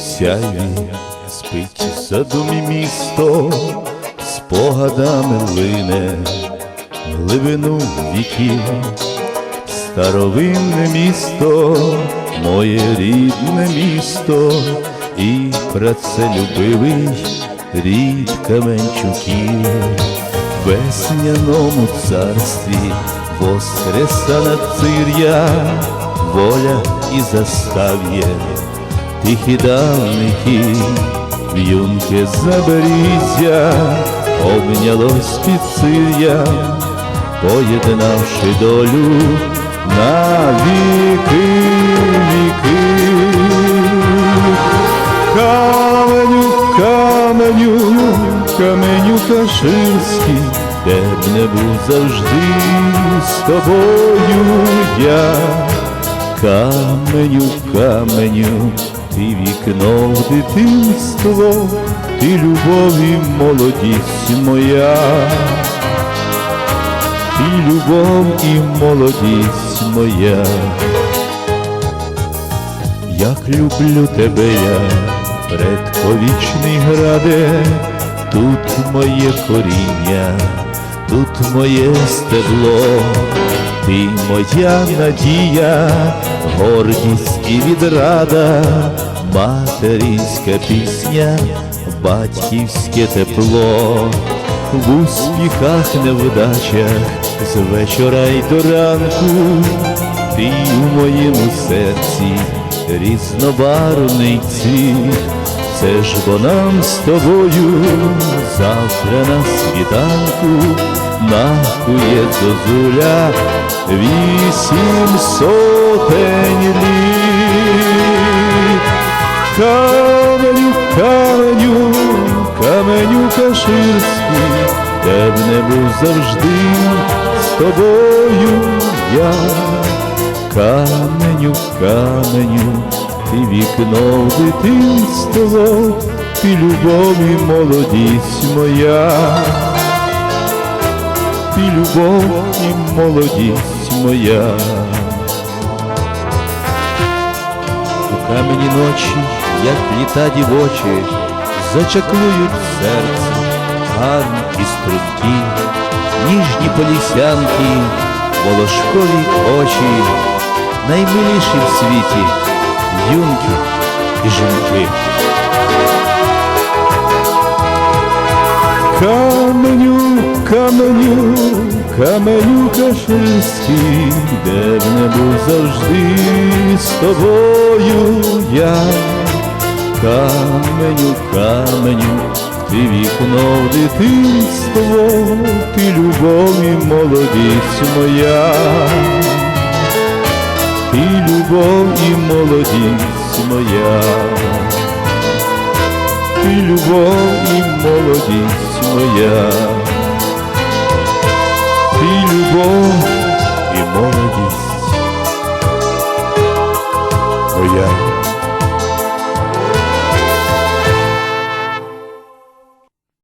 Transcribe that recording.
сяйві спить в саду мій місто, спогадами лине глибину віків, старовинне місто, моє рідне місто і працелюбивий рід Каменчуків, весняному царстві воскреса нацир'я, воля і застав'є тихі давники, в'юнке заберіття, обнялось під цир'ям, поєднавши долю на віки віки. Каменю, каменю, каменю каширський, де б не був завжди з тобою я. Каменю, каменю, ти вікно дитинство, ти любов і молодість моя, ти любов і молодість моя, як люблю тебе я, предковічний граде, тут моє коріння, тут моє стебло, ти моя надія, гордість і відрада, материнська пісня, батьківське тепло, в успіхах, невдачах, з вечора й до ранку, ти у моєму серці різнобарвний цвіт, це ж бо нам з тобою завтра на світанку нахує зозуля вісім сотень літ. Каменю, каменю, каменю каширський, де б не був завжди з тобою я. Каменю, каменю, ти вікно в дитинство, ти любов і молодість моя, ти любов і молодість моя. У камені ночі, як літа дівочі, зачаклують серце, гарні і стрункі, ніжні полісянки, волошкові очі, наймиліші в світі юнки і жінки. Каменю, каменю, каширський, де б не був завжди з тобою я. Каменю, каменю, ти вікно в дитинство, ти любов і молодість моя, ти любов і молодість моя, ти любов і молодість моя. before